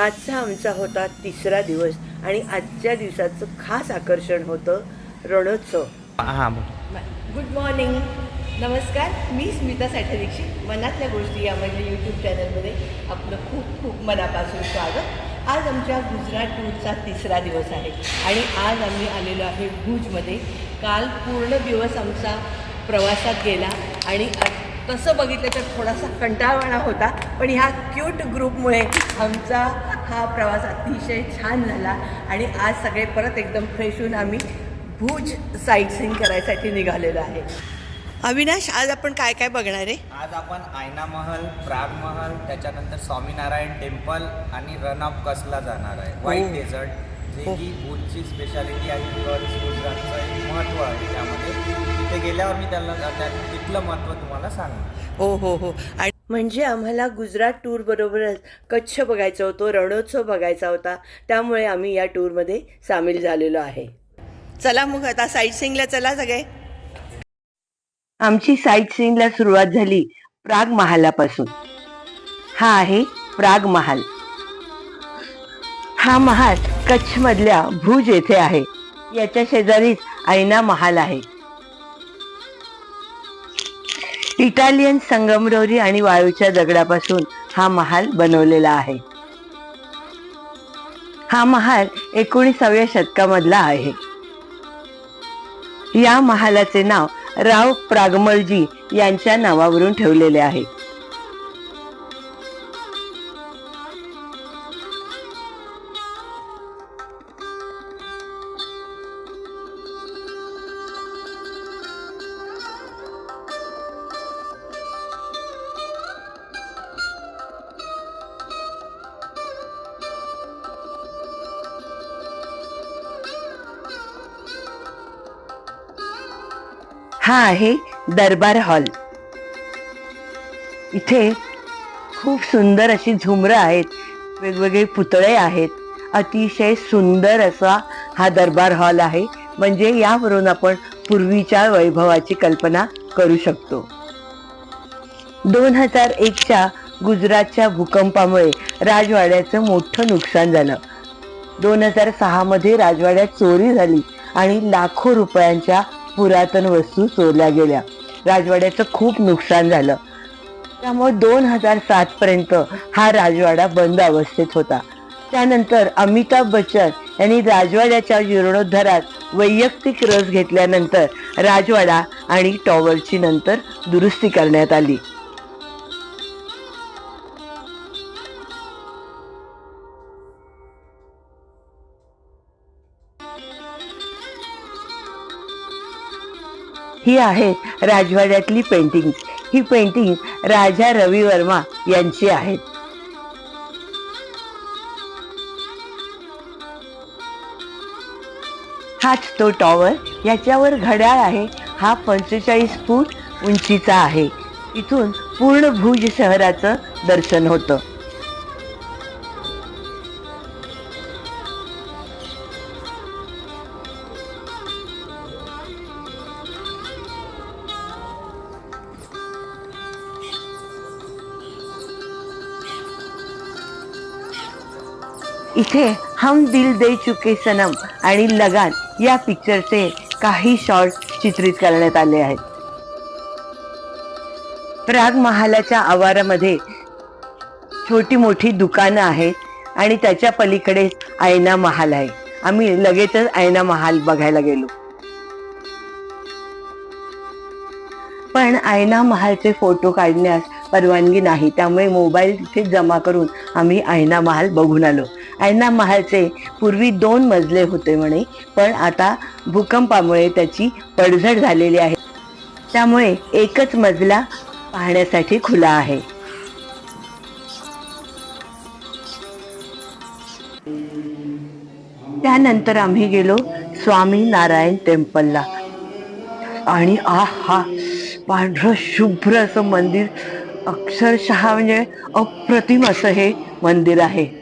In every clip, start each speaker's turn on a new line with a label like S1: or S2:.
S1: आजचा आमचा होता तिसरा दिवस आणि आजच्या दिवसाचं खास आकर्षण होतं रणोत्सव.
S2: हां
S1: गुड मॉर्निंग. नमस्कार. मी स्मिता साठे दीक्षित. मनातल्या गोष्टी या माझ्या यूट्यूब चॅनलमध्ये आपलं खूप खूप मनापासून स्वागत. आज आमच्या गुजरात टूरचा तिसरा दिवस आहे आणि आज आम्ही आलेलो आहे भुजमध्ये. काल पूर्ण दिवस आमचा प्रवासात गेला आणि आज तसं बघितलं तर थोडासा कंटाळवाणा होता पण ह्या क्यूट ग्रुपमुळे आमचा हा प्रवास अतिशय छान झाला आणि आज सगळे परत एकदम फ्रेश होऊन आम्ही भुज साईट सीन करायसाठी निघालेलो आहे. अविनाश आज आपण काय काय बघणार आहे?
S2: आज आपण आयना महल प्राग महल त्याच्यानंतर स्वामीनारायण टेम्पल आणि रन ऑफ कसला जाणार आहे. व्हाईट
S1: हो.
S2: डेझर्ट जे
S1: हो.
S2: की भूजची स्पेशालिटी कच्छ गुजरातचं एक महत्त्व आहे त्यामध्ये. तिथे गेल्यावर मी त्याला त्या तिथलं महत्त्व तुम्हाला सांगणार.
S1: हो हो हो. आणि म्हणजे आम्हाला गुजरात टूर बरोबरच कच्छ बघायचं होतं रणोत्सव बघायचा होता. त्यामुळे आम्ही या टूरमध्ये सामील झालेलो आहे. चला मग आता साईट सीइंगला चला सगळे. आमची साईट सीइंगला सुरुवात झाली प्राग महालापासून. हा आहे प्राग महाल. हा महाल. कच्छमधल्या भुज येथे आहे. याच्या शेजारीच ऐना महाल आहे. इटालियन संगमरवरी आणि वाळूच्या दगडापासून हा महाल बनवलेला आहे. हा महाल एकोणीसाव्या शतकामधला आहे. या महालाचे नाव राव प्रागमलजी यांच्या नावावरून ठेवलेले आहे. हा आहे दरबार हॉल. इथे खूप सुंदर अशी झुमरं आहेत वेगवेगळे पुतळे आहेत. अतिशय सुंदर असा हा दरबार हॉल आहे. म्हणजे यावरून आपण पूर्वीच्या वैभवाची कल्पना करू शकतो. दोन हजार एकच्या गुजरातच्या भूकंपामुळे राजवाड्याचं मोठं नुकसान झालं. दोन हजार सहामध्ये राजवाड्यात चोरी झाली आणि लाखो रुपयांच्या पुरातन वस्तू चोरल्या गेल्या. राजवाड्याचं खूप नुकसान झालं. त्यामुळे दोन हजार सात पर्यंत हा राजवाडा बंद अवस्थेत होता. त्यानंतर अमिताभ बच्चन यांनी राजवाड्याच्या जीर्णोद्धारात वैयक्तिक रस घेतल्यानंतर राजवाडा आणि टॉवरची नंतर दुरुस्ती करण्यात आली. ही आहे राजवाड्यातली पेंटिंग ही पेंटिंग राजा रवी वर्मा यांची आहेत हाच तो टॉवर याच्यावर घड्याळ आहे. हा पंचेचाळीस फूट उंचीचा आहे. इथून पूर्ण भुज शहराचं दर्शन होतं. इथे हम दिल दे चुके सनम आणि लगान या पिक्चरचे काही शॉर्ट चित्रित करण्यात आले आहेत. प्राग महालाच्या आवारामध्ये छोटी मोठी दुकानं आहेत आणि त्याच्या पलीकडे आयना महाल आहे. आम्ही लगेचच आयना महाल बघायला गेलो. पण आयना महालचे फोटो काढण्यास परवानगी नाही. त्यामुळे मोबाईल तिथे जमा करून आम्ही आयना महाल बघून आलो. आयना महालचे पूर्वी दोन मजले होते म्हणे पण आता भूकंपामुळे त्याची पडझड झालेली आहे. त्यामुळे एकच मजला पाहण्यासाठी खुला आहे. त्यानंतर आम्ही गेलो स्वामी नारायण टेम्पलला. आणि आ हा पांढरं शुभ्र असं मंदिर अक्षरशः म्हणजे अप्रतिम असं हे मंदिर आहे.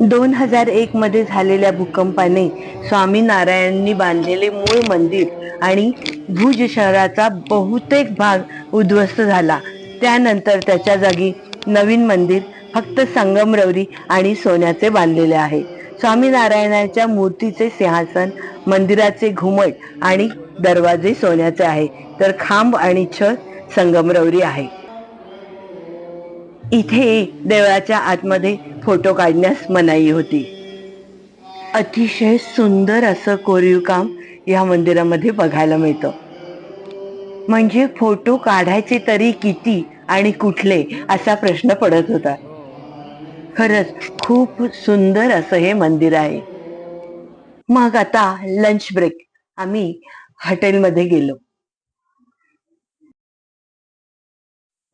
S1: दोन हजार एक मध्ये झालेल्या भूकंपाने स्वामीनारायणांनी बांधलेले मूळ मंदिर आणि भुज शहराचा बहुतेक भाग उद्ध्वस्त झाला. त्यानंतर त्याच्या जागी नवीन मंदिर फक्त संगमरवरी आणि सोन्याचे बांधलेले आहे. स्वामीनारायणाच्या मूर्तीचे सिंहासन मंदिराचे घुमट आणि दरवाजे सोन्याचे आहे. तर खांब आणि छत संगमरवरी आहे. इथे देवळाच्या आतमध्ये फोटो काढण्यास मनाई होती. अतिशय सुंदर असं कोरीव काम या मंदिरामध्ये बघायला मिळतं. म्हणजे फोटो काढायचे तरी किती आणि कुठले असा प्रश्न पडत होता. खरंच खूप सुंदर असं हे मंदिर आहे. मग आता लंच ब्रेक आम्ही हॉटेलमध्ये गेलो.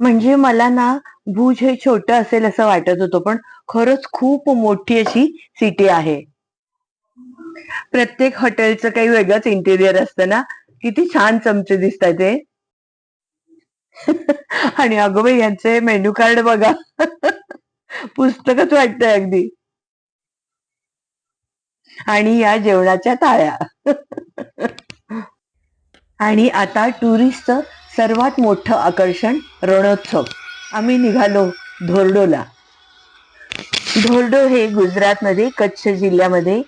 S1: म्हणजे मला ना भुज हे छोट असेल असं वाटत होतं पण खरंच खूप मोठी अशी सिटी आहे. प्रत्येक हॉटेलचं काही वेगळंच इंटेरियर असतं ना. किती छान चमचे दिसतात ते आणि अगोबाई यांचे मेन्यू कार्ड बघा. पुस्तकच वाटतंय अगदी. आणि या जेवणाच्या थाळ्या. आणि आता टुरिस्ट सर्वात मोठं आकर्षण रणोत्सव. आम्ही निघालो धोरडोला. धोरडो हे गुजरातमध्ये कच्छ जिल्ह्यामध्ये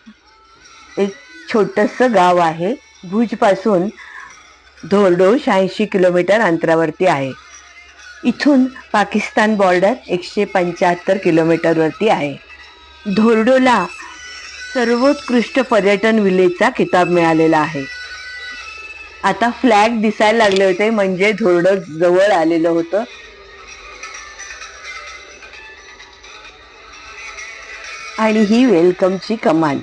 S1: एक छोटंसं गाव आहे. भुजपासून धोरडो शहाऐंशी किलोमीटर अंतरावरती आहे. इथून पाकिस्तान बॉर्डर एकशे पंच्याहत्तर किलोमीटरवरती आहे. धोरडोला सर्वोत्कृष्ट पर्यटन विलेजचा किताब मिळालेला आहे. आता फ्लॅग दिसायला लागले होते म्हणजे धोरड जवळ आलेलं होतं. आणि ही वेलकमची कमान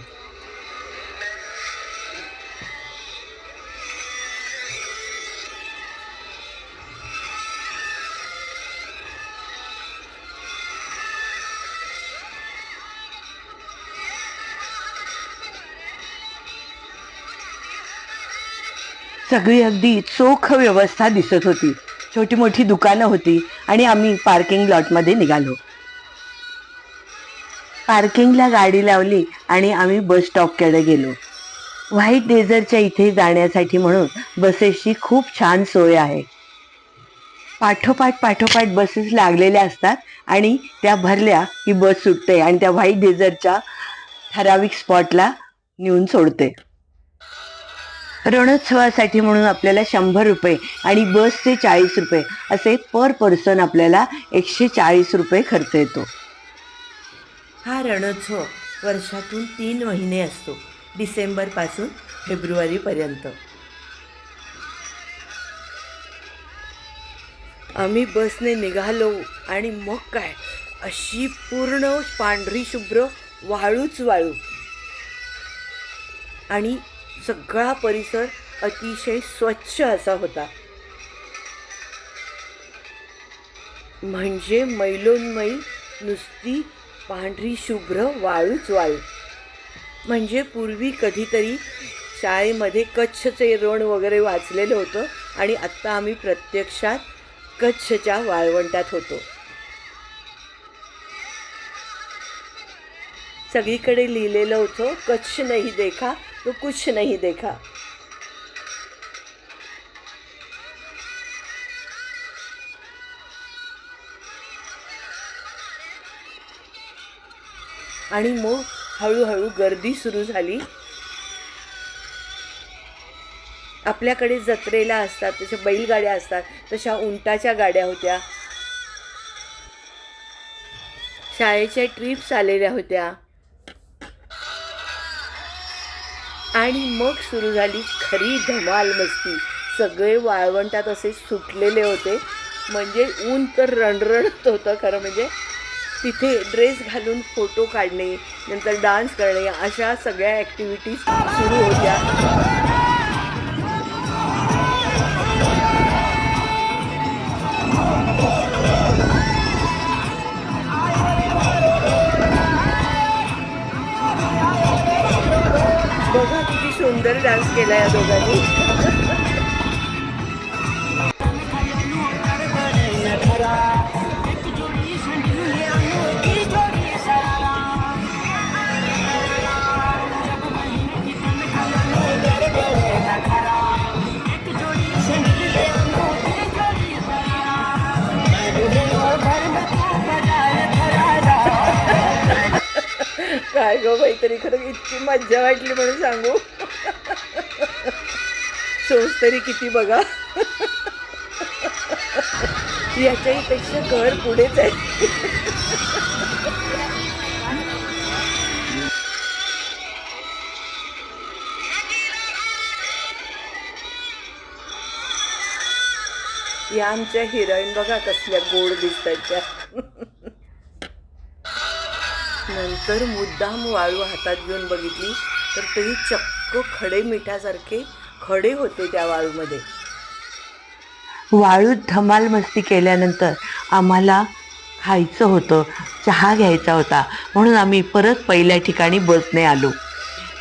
S1: सगळी अगदी चोख व्यवस्था दिसत होती. छोटी मोठी दुकानं होती आणि आम्ही पार्किंग लॉटमध्ये निघालो. पार्किंगला गाडी लावली आणि आम्ही बस स्टॉपकडे गेलो. व्हाईट डेझरच्या इथे जाण्यासाठी म्हणून बसेसची खूप छान सोय आहे. पाठोपाठ पाठोपाठ बसेस लागलेल्या असतात आणि त्या भरल्या की बस सुटते आणि त्या व्हाईट डेझरच्या ठराविक स्पॉटला नेऊन सोडते. रणोत्सवासाठी म्हणून आपल्याला शंभर रुपये आणि बसचे चाळीस रुपये असे पर पर्सन आपल्याला एकशे चाळीस रुपये खर्च येतो.
S3: हा रणोत्सव वर्षातून तीन महिने असतो डिसेंबरपासून फेब्रुवारीपर्यंत आम्ही बसने निघालो आणि मग काय? अशी पूर्ण पांढरी शुभ्र वाळूच वाळू. आणि सगळा परिसर अतिशय स्वच्छ असा होता. म्हणजे मैलोन्मैल नुसती पांढरी शुभ्र वाळूच वाळू. म्हणजे पूर्वी कधीतरी शाळेमध्ये कच्छचे रण वगैरे वाचलेलं होतं आणि आत्ता आम्ही प्रत्यक्षात कच्छच्या वाळवंटात होतो. सगळीकडे लिहिलेलं होतं कच्छ नाही देखा तो कुछ नाही देखा। आणि मग हळूहळू गर्दी सुरू झाली. आपल्याकडे जत्रेला असतात तशा बैलगाड्या असतात तशा उंटाच्या गाड्या होत्या. शाळेच्या ट्रिप्स आलेल्या होत्या. आणि मग सुरू झाली खरी धमाल मस्ती. सगळे वाळवंटात असे सुटलेले होते. म्हणजे ऊन तर रणरणत होतं खरं म्हणजे. तिथे ड्रेस घालून फोटो काढणे नंतर डान्स करणे अशा सगळ्या ॲक्टिव्हिटीज सुरू होत्या. डान्स केला या दोघांनी. काय गं बाई खरं इतकी मज्जा वाटली म्हणून सांगू. सोस तरी किती बघा. याच्याही घर पुढेच आहे. या आमच्या हिरोईन बघा कसल्या गोड दिसतात त्या. नंतर मुद्दाम वाळू हातात घेऊन बघितली तर तेही चक्क खडे मिठासारखे खडे होते त्या वाळूमध्ये.
S1: वाळूत धमाल मस्ती केल्यानंतर आम्हाला खायचं होतं चहा घ्यायचा होता. म्हणून आम्ही परत पहिल्या ठिकाणी बसने आलो.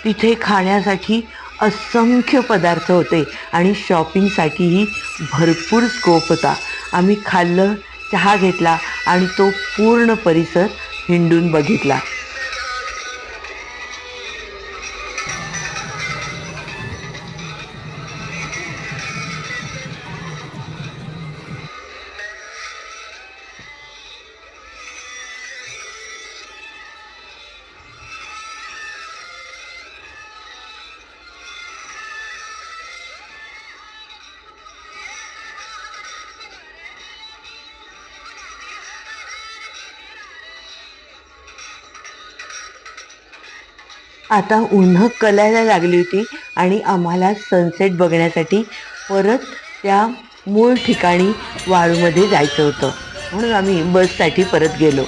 S1: तिथे खाण्यासाठी असंख्य पदार्थ होते आणि शॉपिंगसाठीही भरपूर स्कोप होता. आम्ही खाल्लं चहा घेतला आणि तो पूर्ण परिसर हिंडून बघितला. आता उन्हं कलायला लागली होती आणि आम्हाला सनसेट बघण्यासाठी परत त्या मूळ ठिकाणी वाळूमध्ये जायचं होतं. म्हणून आम्ही बससाठी परत गेलो.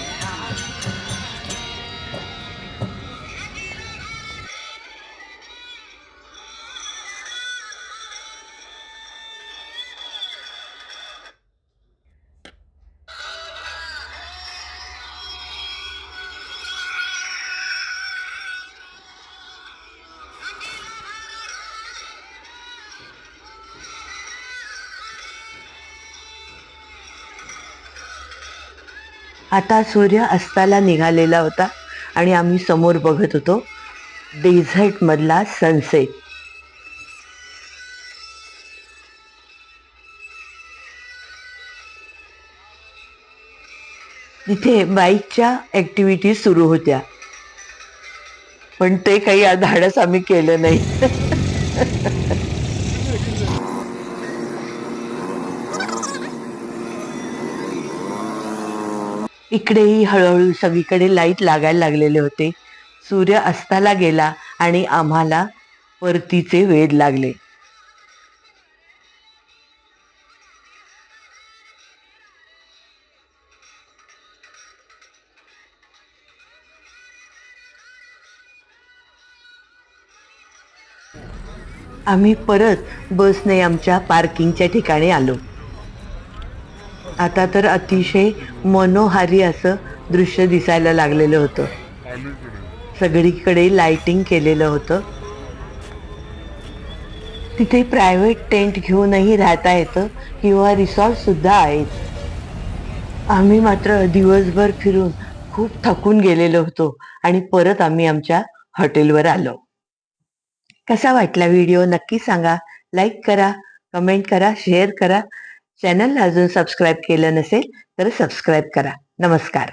S1: आता सूर्य अस्ताला निघालेला होता आणि आम्ही समोर बघत होतो. डेझर्टमधला सनसेट तिथे बाईकच्या ॲक्टिव्हिटी सुरू होत्या. पण ते काही धाडस आम्ही केलं नाही. इकडेही हळूहळू सगळीकडे लाइट लागायला लागलेले होते. सूर्य अस्ताला गेला आणि आम्हाला परतीचे वेध लागले. आम्ही परत बसने आमच्या पार्किंगच्या ठिकाणी आलो. आता तर अतिशय मनोहारी असं दृश्य दिसायला लागलेलं होतं. सगळीकडे लाइटिंग केलेलं होतं. तिथे प्रायव्हेट टेंट घेऊनही राहता येतं किंवा रिसॉर्ट सुद्धा आहेत. आम्ही मात्र दिवसभर फिरून खूप थकून गेलेलो होतो आणि परत आम्ही आमच्या हॉटेलवर आलो. कसा वाटला व्हिडिओ नक्की सांगा. लाईक करा कमेंट करा शेअर करा. चॅनलला अजून सबस्क्राईब केलं नसेल तर सबस्क्राईब करा. नमस्कार.